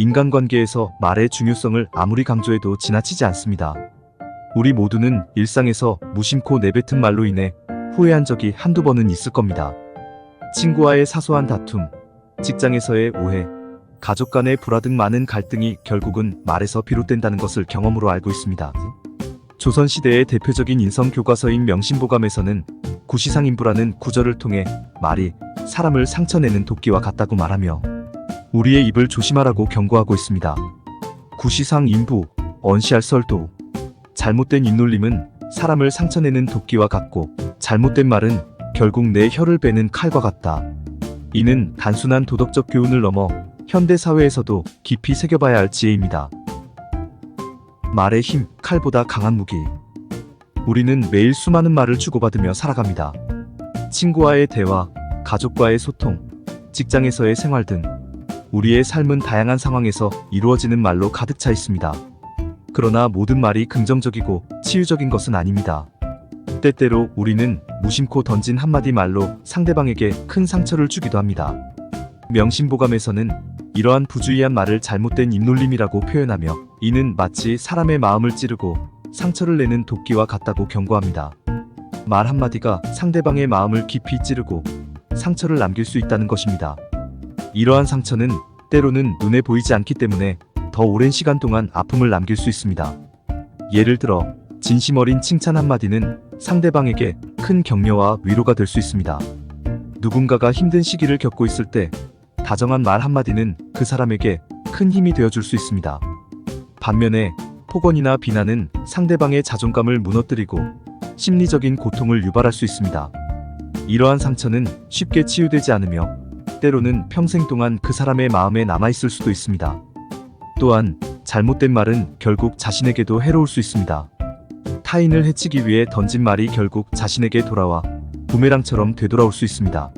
인간관계에서 말의 중요성을 아무리 강조해도 지나치지 않습니다. 우리 모두는 일상에서 무심코 내뱉은 말로 인해 후회한 적이 한두 번은 있을 겁니다. 친구와의 사소한 다툼, 직장에서의 오해, 가족 간의 불화 등 많은 갈등이 결국은 말에서 비롯된다는 것을 경험으로 알고 있습니다. 조선시대의 대표적인 인성 교과서인 명심보감에서는 구시상인부라는 구절을 통해 말이 사람을 상처내는 도끼와 같다고 말하며 우리의 입을 조심하라고 경고하고 있습니다. 구시상 인부, 언시할 설도 잘못된 입놀림은 사람을 상처내는 도끼와 같고 잘못된 말은 결국 내 혀를 베는 칼과 같다. 이는 단순한 도덕적 교훈을 넘어 현대 사회에서도 깊이 새겨봐야 할 지혜입니다. 말의 힘, 칼보다 강한 무기. 우리는 매일 수많은 말을 주고받으며 살아갑니다. 친구와의 대화, 가족과의 소통, 직장에서의 생활 등 우리의 삶은 다양한 상황에서 이루어지는 말로 가득 차 있습니다. 그러나 모든 말이 긍정적이고 치유적인 것은 아닙니다. 때때로 우리는 무심코 던진 한마디 말로 상대방에게 큰 상처를 주기도 합니다. 명심보감에서는 이러한 부주의한 말을 잘못된 입놀림이라고 표현하며 이는 마치 사람의 마음을 찌르고 상처를 내는 도끼와 같다고 경고합니다. 말 한마디가 상대방의 마음을 깊이 찌르고 상처를 남길 수 있다는 것입니다. 이러한 상처는 때로는 눈에 보이지 않기 때문에 더 오랜 시간 동안 아픔을 남길 수 있습니다. 예를 들어 진심 어린 칭찬 한마디는 상대방에게 큰 격려와 위로가 될 수 있습니다. 누군가가 힘든 시기를 겪고 있을 때 다정한 말 한마디는 그 사람에게 큰 힘이 되어줄 수 있습니다. 반면에 폭언이나 비난은 상대방의 자존감을 무너뜨리고 심리적인 고통을 유발할 수 있습니다. 이러한 상처는 쉽게 치유되지 않으며 때로는 평생 동안 그 사람의 마음에 남아있을 수도 있습니다. 또한 잘못된 말은 결국 자신에게도 해로울 수 있습니다. 타인을 해치기 위해 던진 말이 결국 자신에게 돌아와 부메랑처럼 되돌아올 수 있습니다.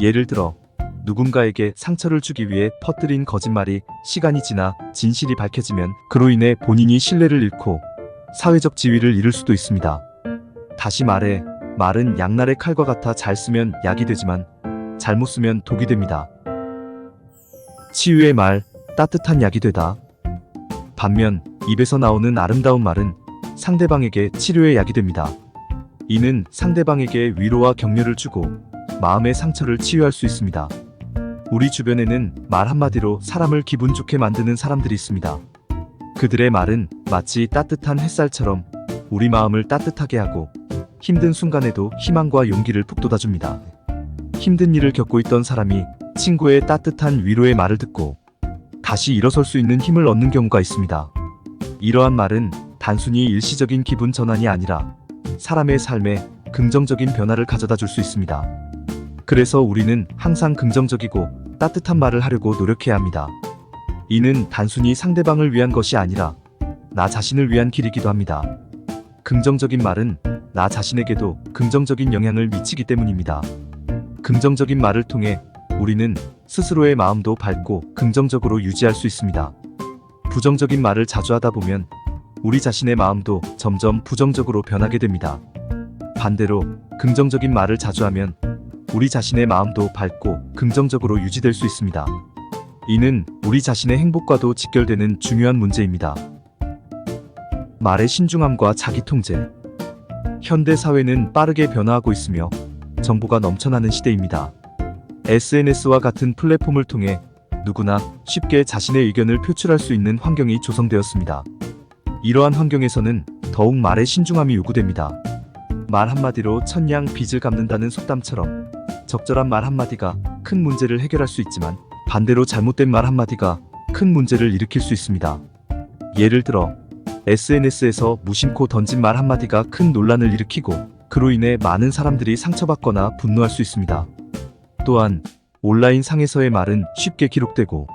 예를 들어 누군가에게 상처를 주기 위해 퍼뜨린 거짓말이 시간이 지나 진실이 밝혀지면 그로 인해 본인이 신뢰를 잃고 사회적 지위를 잃을 수도 있습니다. 다시 말해 말은 양날의 칼과 같아 잘 쓰면 약이 되지만 잘못 쓰면 독이 됩니다. 치유의 말, 따뜻한 약이 되다. 반면 입에서 나오는 아름다운 말은 상대방에게 치료의 약이 됩니다. 이는 상대방에게 위로와 격려를 주고 마음의 상처를 치유할 수 있습니다. 우리 주변에는 말 한마디로 사람을 기분 좋게 만드는 사람들이 있습니다. 그들의 말은 마치 따뜻한 햇살처럼 우리 마음을 따뜻하게 하고 힘든 순간에도 희망과 용기를 북돋아줍니다. 힘든 일을 겪고 있던 사람이 친구의 따뜻한 위로의 말을 듣고 다시 일어설 수 있는 힘을 얻는 경우가 있습니다. 이러한 말은 단순히 일시적인 기분 전환이 아니라 사람의 삶에 긍정적인 변화를 가져다 줄 수 있습니다. 그래서 우리는 항상 긍정적이고 따뜻한 말을 하려고 노력해야 합니다. 이는 단순히 상대방을 위한 것이 아니라 나 자신을 위한 길이기도 합니다. 긍정적인 말은 나 자신에게도 긍정적인 영향을 미치기 때문입니다. 긍정적인 말을 통해 우리는 스스로의 마음도 밝고 긍정적으로 유지할 수 있습니다. 부정적인 말을 자주 하다 보면 우리 자신의 마음도 점점 부정적으로 변하게 됩니다. 반대로 긍정적인 말을 자주 하면 우리 자신의 마음도 밝고 긍정적으로 유지될 수 있습니다. 이는 우리 자신의 행복과도 직결되는 중요한 문제입니다. 말의 신중함과 자기 통제. 현대 사회는 빠르게 변화하고 있으며 정보가 넘쳐나는 시대입니다. SNS와 같은 플랫폼을 통해 누구나 쉽게 자신의 의견을 표출할 수 있는 환경이 조성되었습니다. 이러한 환경에서는 더욱 말의 신중함이 요구됩니다. 말 한마디로 천냥 빚을 갚는다는 속담처럼 적절한 말 한마디가 큰 문제를 해결할 수 있지만 반대로 잘못된 말 한마디가 큰 문제를 일으킬 수 있습니다. 예를 들어 SNS에서 무심코 던진 말 한마디가 큰 논란을 일으키고 그로 인해 많은 사람들이 상처받거나 분노할 수 있습니다. 또한 온라인 상에서의 말은 쉽게 기록되고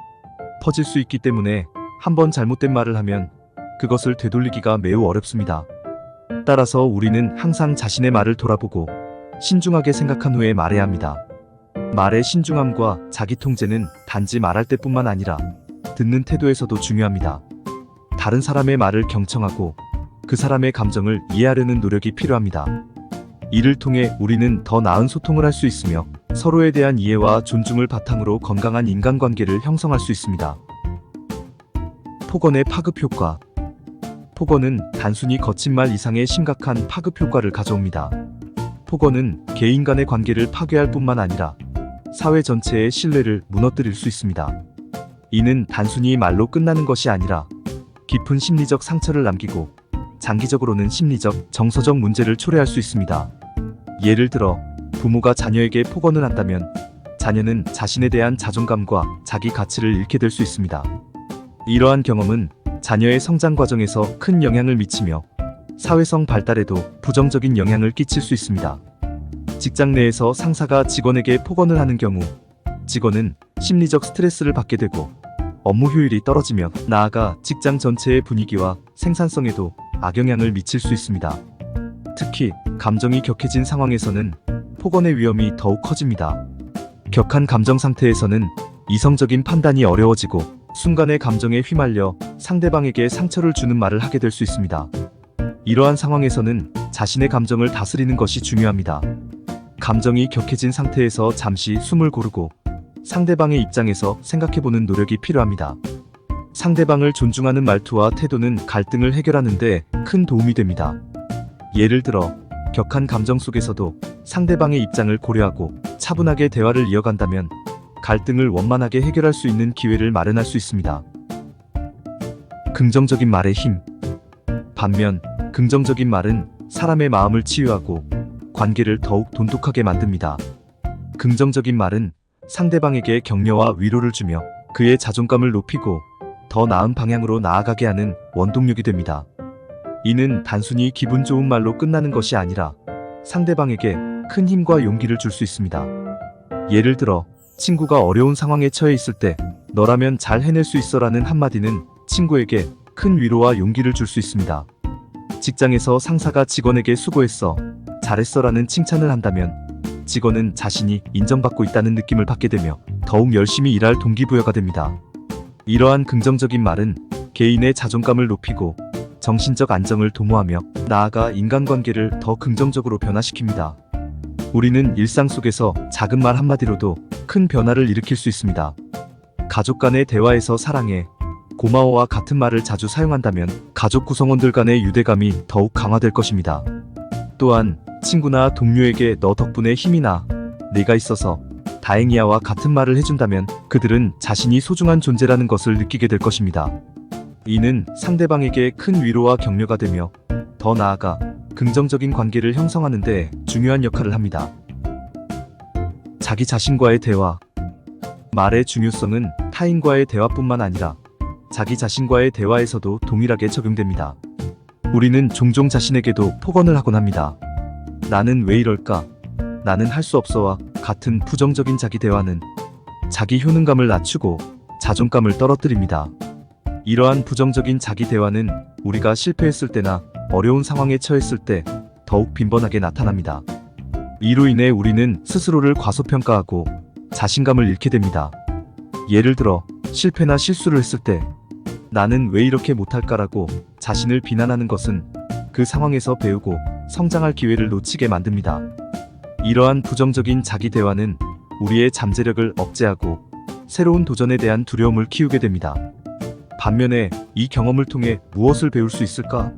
퍼질 수 있기 때문에 한번 잘못된 말을 하면 그것을 되돌리기가 매우 어렵습니다. 따라서 우리는 항상 자신의 말을 돌아보고 신중하게 생각한 후에 말해야 합니다. 말의 신중함과 자기 통제는 단지 말할 때뿐만 아니라 듣는 태도에서도 중요합니다. 다른 사람의 말을 경청하고 그 사람의 감정을 이해하려는 노력이 필요합니다. 이를 통해 우리는 더 나은 소통을 할 수 있으며 서로에 대한 이해와 존중을 바탕으로 건강한 인간관계를 형성할 수 있습니다. 폭언의 파급 효과. 폭언은 단순히 거친 말 이상의 심각한 파급 효과를 가져옵니다. 폭언은 개인 간의 관계를 파괴할 뿐만 아니라 사회 전체의 신뢰를 무너뜨릴 수 있습니다. 이는 단순히 말로 끝나는 것이 아니라 깊은 심리적 상처를 남기고 장기적으로는 심리적, 정서적 문제를 초래할 수 있습니다. 예를 들어 부모가 자녀에게 폭언을 한다면 자녀는 자신에 대한 자존감과 자기 가치를 잃게 될 수 있습니다. 이러한 경험은 자녀의 성장 과정에서 큰 영향을 미치며 사회성 발달에도 부정적인 영향을 끼칠 수 있습니다. 직장 내에서 상사가 직원에게 폭언을 하는 경우 직원은 심리적 스트레스를 받게 되고 업무 효율이 떨어지며 나아가 직장 전체의 분위기와 생산성에도 악영향을 미칠 수 있습니다. 특히 감정이 격해진 상황에서는 폭언의 위험이 더욱 커집니다. 격한 감정 상태에서는 이성적인 판단이 어려워지고 순간의 감정에 휘말려 상대방에게 상처를 주는 말을 하게 될 수 있습니다. 이러한 상황에서는 자신의 감정을 다스리는 것이 중요합니다. 감정이 격해진 상태에서 잠시 숨을 고르고 상대방의 입장에서 생각해보는 노력이 필요합니다. 상대방을 존중하는 말투와 태도는 갈등을 해결하는데 큰 도움이 됩니다. 예를 들어, 격한 감정 속에서도 상대방의 입장을 고려하고 차분하게 대화를 이어간다면 갈등을 원만하게 해결할 수 있는 기회를 마련할 수 있습니다. 긍정적인 말의 힘. 반면, 긍정적인 말은 사람의 마음을 치유하고 관계를 더욱 돈독하게 만듭니다. 긍정적인 말은 상대방에게 격려와 위로를 주며 그의 자존감을 높이고 더 나은 방향으로 나아가게 하는 원동력이 됩니다. 이는 단순히 기분 좋은 말로 끝나는 것이 아니라 상대방에게 큰 힘과 용기를 줄 수 있습니다. 예를 들어, 친구가 어려운 상황에 처해 있을 때, 너라면 잘 해낼 수 있어라는 한마디는 친구에게 큰 위로와 용기를 줄 수 있습니다. 직장에서 상사가 직원에게 수고했어, 잘했어라는 칭찬을 한다면, 직원은 자신이 인정받고 있다는 느낌을 받게 되며 더욱 열심히 일할 동기부여가 됩니다. 이러한 긍정적인 말은 개인의 자존감을 높이고 정신적 안정을 도모하며 나아가 인간관계를 더 긍정적으로 변화시킵니다. 우리는 일상 속에서 작은 말 한마디로도 큰 변화를 일으킬 수 있습니다. 가족 간의 대화에서 사랑해, 고마워와 같은 말을 자주 사용한다면 가족 구성원들 간의 유대감이 더욱 강화될 것입니다. 또한 친구나 동료에게 너 덕분에 힘이 나, 내가 있어서 다행이야와 같은 말을 해준다면 그들은 자신이 소중한 존재라는 것을 느끼게 될 것입니다. 이는 상대방에게 큰 위로와 격려가 되며 더 나아가 긍정적인 관계를 형성하는 데 중요한 역할을 합니다. 자기 자신과의 대화. 말의 중요성은 타인과의 대화뿐만 아니라 자기 자신과의 대화에서도 동일하게 적용됩니다. 우리는 종종 자신에게도 폭언을 하곤 합니다. 나는 왜 이럴까? 나는 할 수 없어와 같은 부정적인 자기 대화는 자기 효능감을 낮추고 자존감을 떨어뜨립니다. 이러한 부정적인 자기 대화는 우리가 실패했을 때나 어려운 상황에 처했을 때 더욱 빈번하게 나타납니다. 이로 인해 우리는 스스로를 과소평가하고 자신감을 잃게 됩니다. 예를 들어 실패나 실수를 했을 때 나는 왜 이렇게 못할까라고 자신을 비난하는 것은 그 상황에서 배우고 성장할 기회를 놓치게 만듭니다. 이러한 부정적인 자기 대화는 우리의 잠재력을 억제하고 새로운 도전에 대한 두려움을 키우게 됩니다. 반면에 이 경험을 통해 무엇을 배울 수 있을까?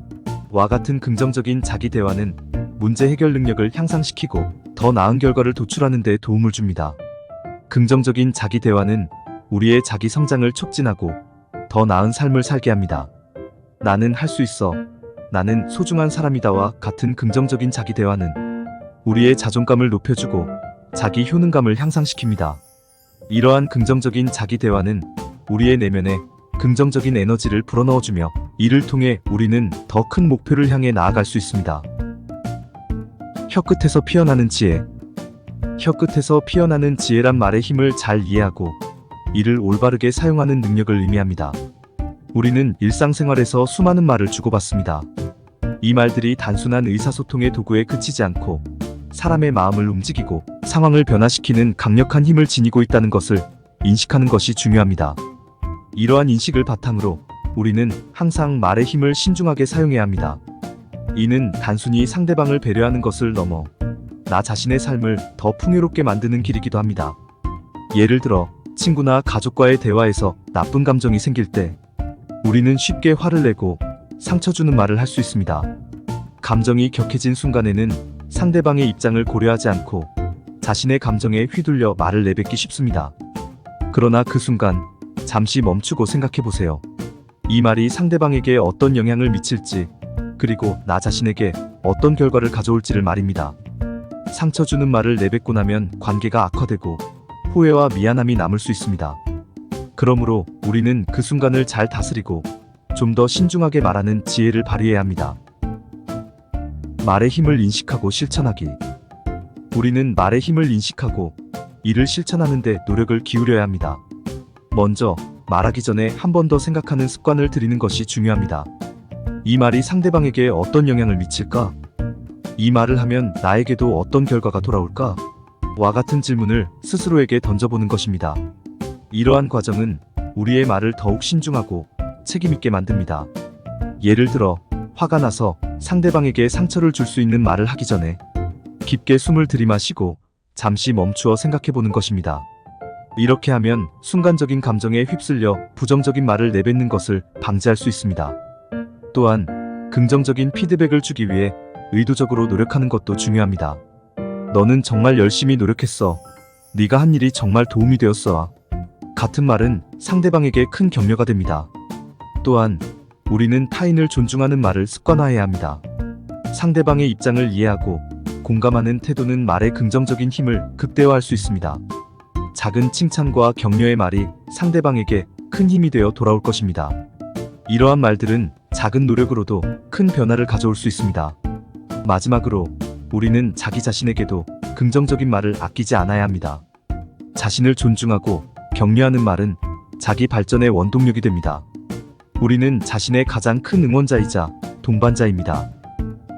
와 같은 긍정적인 자기 대화는 문제 해결 능력을 향상시키고 더 나은 결과를 도출하는 데 도움을 줍니다. 긍정적인 자기 대화는 우리의 자기 성장을 촉진하고 더 나은 삶을 살게 합니다. 나는 할 수 있어. 나는 소중한 사람이다와 같은 긍정적인 자기 대화는 우리의 자존감을 높여주고 자기 효능감을 향상시킵니다. 이러한 긍정적인 자기 대화는 우리의 내면에 긍정적인 에너지를 불어넣어주며 이를 통해 우리는 더 큰 목표를 향해 나아갈 수 있습니다. 혀끝에서 피어나는 지혜. 혀끝에서 피어나는 지혜란 말의 힘을 잘 이해하고 이를 올바르게 사용하는 능력을 의미합니다. 우리는 일상생활에서 수많은 말을 주고받습니다. 이 말들이 단순한 의사소통의 도구에 그치지 않고 사람의 마음을 움직이고 상황을 변화시키는 강력한 힘을 지니고 있다는 것을 인식하는 것이 중요합니다. 이러한 인식을 바탕으로 우리는 항상 말의 힘을 신중하게 사용해야 합니다. 이는 단순히 상대방을 배려하는 것을 넘어 나 자신의 삶을 더 풍요롭게 만드는 길이기도 합니다. 예를 들어 친구나 가족과의 대화에서 나쁜 감정이 생길 때 우리는 쉽게 화를 내고 상처 주는 말을 할 수 있습니다. 감정이 격해진 순간에는 상대방의 입장을 고려하지 않고 자신의 감정에 휘둘려 말을 내뱉기 쉽습니다. 그러나 그 순간 잠시 멈추고 생각해 보세요. 이 말이 상대방에게 어떤 영향을 미칠지, 그리고 나 자신에게 어떤 결과를 가져올지를 말입니다. 상처 주는 말을 내뱉고 나면 관계가 악화되고 후회와 미안함이 남을 수 있습니다. 그러므로 우리는 그 순간을 잘 다스리고 좀 더 신중하게 말하는 지혜를 발휘해야 합니다. 말의 힘을 인식하고 실천하기. 우리는 말의 힘을 인식하고 이를 실천하는데 노력을 기울여야 합니다. 먼저 말하기 전에 한 번 더 생각하는 습관을 들이는 것이 중요합니다. 이 말이 상대방에게 어떤 영향을 미칠까? 이 말을 하면 나에게도 어떤 결과가 돌아올까? 와 같은 질문을 스스로에게 던져보는 것입니다. 이러한 과정은 우리의 말을 더욱 신중하고 책임있게 만듭니다. 예를 들어, 화가 나서 상대방에게 상처를 줄 수 있는 말을 하기 전에 깊게 숨을 들이마시고 잠시 멈추어 생각해보는 것입니다. 이렇게 하면 순간적인 감정에 휩쓸려 부정적인 말을 내뱉는 것을 방지할 수 있습니다. 또한 긍정적인 피드백을 주기 위해 의도적으로 노력하는 것도 중요합니다. 너는 정말 열심히 노력했어. 네가 한 일이 정말 도움이 되었어. 같은 말은 상대방에게 큰 격려가 됩니다. 또한 우리는 타인을 존중하는 말을 습관화해야 합니다. 상대방의 입장을 이해하고 공감하는 태도는 말의 긍정적인 힘을 극대화할 수 있습니다. 작은 칭찬과 격려의 말이 상대방에게 큰 힘이 되어 돌아올 것입니다. 이러한 말들은 작은 노력으로도 큰 변화를 가져올 수 있습니다. 마지막으로 우리는 자기 자신에게도 긍정적인 말을 아끼지 않아야 합니다. 자신을 존중하고 격려하는 말은 자기 발전의 원동력이 됩니다. 우리는 자신의 가장 큰 응원자이자 동반자입니다.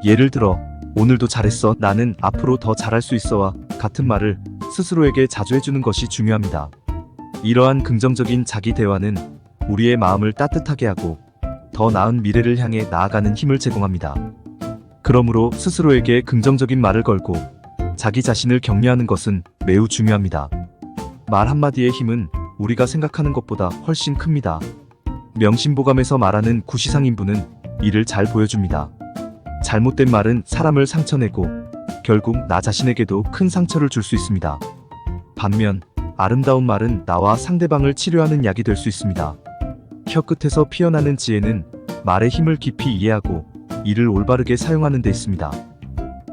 예를 들어, 오늘도 잘했어. 나는 앞으로 더 잘할 수 있어와 같은 말을 스스로에게 자주 해주는 것이 중요합니다. 이러한 긍정적인 자기 대화는 우리의 마음을 따뜻하게 하고 더 나은 미래를 향해 나아가는 힘을 제공합니다. 그러므로 스스로에게 긍정적인 말을 걸고 자기 자신을 격려하는 것은 매우 중요합니다. 말 한마디의 힘은 우리가 생각하는 것보다 훨씬 큽니다. 명심보감에서 말하는 구시상인부는 이를 잘 보여줍니다. 잘못된 말은 사람을 상처내고 결국 나 자신에게도 큰 상처를 줄 수 있습니다. 반면 아름다운 말은 나와 상대방을 치료하는 약이 될 수 있습니다. 혀 끝에서 피어나는 지혜는 말의 힘을 깊이 이해하고 이를 올바르게 사용하는 데 있습니다.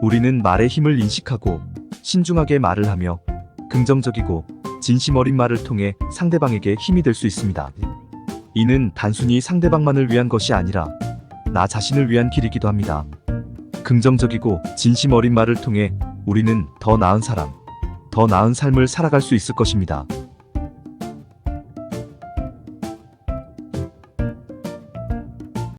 우리는 말의 힘을 인식하고 신중하게 말을 하며 긍정적이고 진심 어린 말을 통해 상대방에게 힘이 될 수 있습니다. 이는 단순히 상대방만을 위한 것이 아니라 나 자신을 위한 길이기도 합니다. 긍정적이고 진심 어린 말을 통해 우리는 더 나은 사람, 더 나은 삶을 살아갈 수 있을 것입니다.